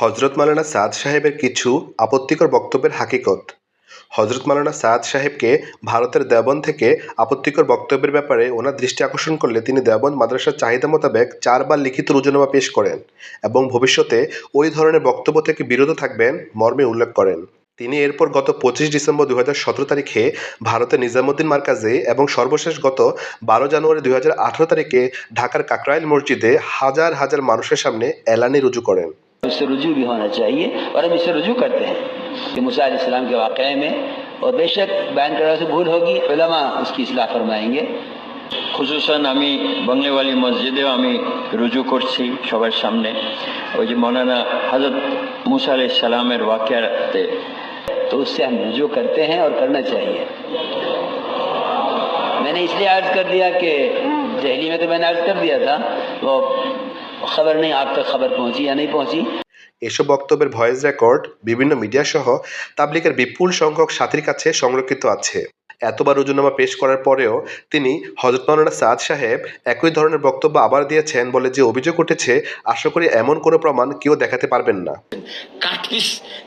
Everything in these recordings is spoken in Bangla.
হজরত মালানা সাদ সাহেবের কিছু আপত্তিকর বক্তব্যের হাকিকত। হজরত মালানা সাদ সাহেবকে ভারতের দেবন থেকে আপত্তিকর বক্তব্যের ব্যাপারে ওনার দৃষ্টি আকর্ষণ করলে তিনি দেবন মাদ্রাসার চাহিদা মোতাবেক চারবার লিখিত রুজনামা পেশ করেন এবং ভবিষ্যতে ওই ধরনের বক্তব্য থেকে বিরত থাকবেন মর্মে উল্লেখ করেন। তিনি এরপর গত পঁচিশ ডিসেম্বর দু হাজার সতেরো তারিখে ভারতের নিজামুদ্দিন মার্কাজে এবং সর্বশেষ গত বারো জানুয়ারি দু হাজার আঠারো তারিখে ঢাকার কাকরাইল মসজিদে হাজার হাজার মানুষের সামনে এলানি রুজু করেন। इससे रुजू भी होना चाहिए और हम इससे रुजू करते हैं कि मूसा इस्लाम के वाक़े में और बेशक बयान करने से भूल होगी उलमा उसकी इसलाह फरमाएंगे খুসুসান আমি বাংলাওয়ালি মসজিদেও আমি রুজু করছি সবার সামনে ওই যে মৌলানা হজরত মুসা আলাইহিস সালামের ওয়াকিয়াতে तो उससे हम रुजू करते हैं और करना चाहिए मैंने इसलिए अर्ज कर दिया कि दहली में तो मैंने अर्ज कर दिया था वो खबर नहीं आप तक खबर पहुंची या नहीं पहुंची এসব বক্তব্যের ভয়েস রেকর্ড বিভিন্ন মিডিয়া সহ তাবলিকের বিপুল সংখ্যক সাথীর কাছে সংরক্ষিত আছে এতবার রুজুনামা পেশ করার পরেও তিনি হজরত মাওলানা সাদ সাহেব একই ধরনের বক্তব্য আবার দিয়েছেন বলে যে অভিযোগ উঠেছে, আশা করি এমন কোনো প্রমাণ কেউ দেখাতে পারবেন না। কাটপিস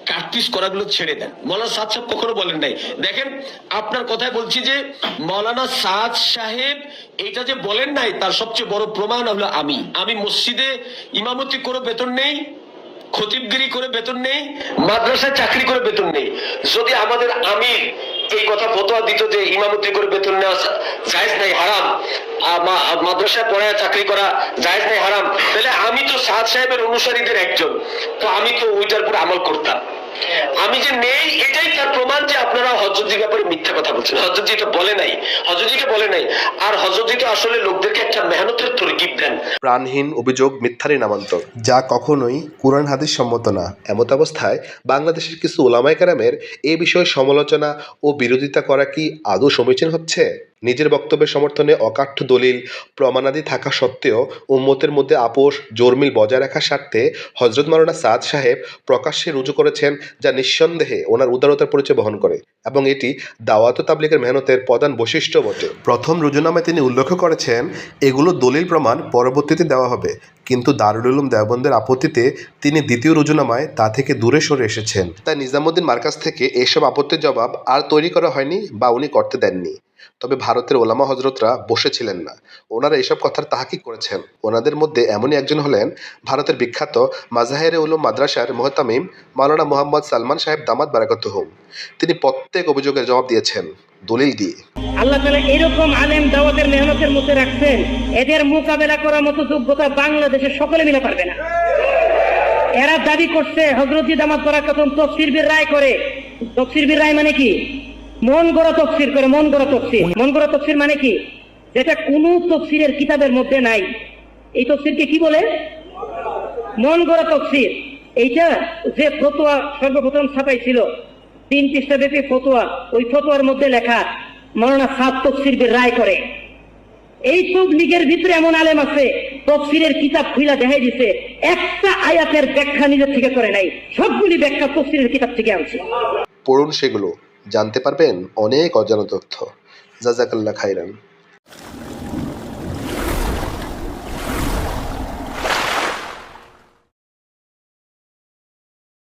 কাটপিস করাগুলো ছেড়ে দেন। মৌলানা সাদ সাহেব কখনো বলেন নাই। দেখেন, আপনার কথায় বলছি যে মৌলানা সাদ সাহেব এটা যে বলেন নাই, তার সবচেয়ে বড় প্রমাণ হলো আমি। আমি মসজিদে ইমামতি করে বেতন নেই, খতিবগিরি করে বেতন নেই, মাদ্রাসায় চাকরি করে বেতন নেই। যদি আমাদের আমির এই কথা ফতোয়া দিত যে ইমামতি করে বেতন নেওয়া জায়েজ নাই, হারাম। মাদ্রাসায় পড়ায় চাকরি করা জায়েজ নাই, হারাম। তাহলে আমি তো সাদ সাহেবের অনুসারীদের একজন। তো আমি তো ওইটার উপর আমল করতাম। আমি যে নেই, এটাই তার প্রমাণ যে আপনারা হজরতির ব্যাপারে মিথ্যা কথা বলছেন। হজরত এটা বলে নাই। হজরত এটা বলে নাই। আর হজরত তো আসলে লোকদেরকে একটা মেহনতের তরকিব দেন। প্রাণহীন অভিযোগ, মিথ্যারই নামান্তর, যা কখনোই কোরআন হাদিস সম্মত না। এমত অবস্থায় বাংলাদেশের কিছু ওলামায় কারামের এ বিষয়ে সমালোচনা ও বিরোধিতা করা কি আদৌ সমীচীন হচ্ছে? নিজের বক্তব্যের সমর্থনে অকাঠ্য দলিল, প্রমাণাদি থাকা সত্ত্বেও উম্মতের মধ্যে আপোষ, জোরমিল বজায় রাখার স্বার্থে হজরত মাওলানা সাদ সাহেব প্রকাশ্যে রুজু করেছেন, যা নিঃসন্দেহে ওনার উদারতার পরিচয় বহন করে এবং এটি দাওয়াত তাবলিকের মেহনতের প্রধান বৈশিষ্ট্য বটে। প্রথম রুজুনামায় তিনি উল্লেখ করেছেন এগুলো দলিল প্রমাণ পরবর্তীতে দেওয়া হবে। কিন্তু দারুল উলুম দেওবন্দের আপত্তিতে তিনি দ্বিতীয় রুজুনামায় তা থেকে দূরে সরে এসেছেন। তাই নিজামুদ্দিন মার্কাজ থেকে এসব আপত্তির জবাব আর তৈরি করা হয়নি বা উনি করতে দেননি। তবে ভারতের ওলামা হজরতরা বসেছিলেন না। ওনারা এসব কথার তাহাকি করেছেন। ওনাদের মধ্যে এমনই একজন হলেন ভারতের বিখ্যাত মাজাহের উলুম মাদ্রাসার মোহতামিম মাওলানা মোহাম্মদ সালমান সাহেব দামাত বারাকাতুহুম তিনি প্রত্যেক অভিযোগের জবাব দিয়েছেন দলিল দিয়ে। আল্লাহ তালা এরকম আলেম দাওয়াতের মেহনতের মধ্যে রাখছেন, এদের মোকাবেলা করার মতো যোগ্যতা বাংলাদেশের সকলে মিলে পারবে না। এরা দাবি করছে হজরতজি দামাত করা কথম তফসির বীর রায় করে। তফসির বীর রায় মানে কি? মন গড়া তফসির করে, মন গড়া তফসির। মন গড়া তফসির মানে কি? যেটা কোন তফসিরের কিতাবের মধ্যে নাই। এই তফসিরকে কি বলে? মন গড়া তফসির। এইটা যে ফতোয়া সর্বপ্রথম ছাপাইছিল তিন পৃষ্ঠা ব্যাপী ফতোয়া, ওই ফতোয়ার মধ্যে লেখা, মৌলানা সাত তফসির রায় করে। এই সব লীগের ভিতরে এমন আলেম আছে, তফসিরের কিতাব খুইলা দেখাই দিছে, একটা আয়াতের ব্যাখ্যা নিজের থেকে করে নাই। সবগুলি ব্যাখ্যা তফসিরের কিতাব থেকে আনছে। পড়ুন সেগুলো। জানতে পারবেন অনেক অজানা তথ্য। জাজাকাল্লা খাইরান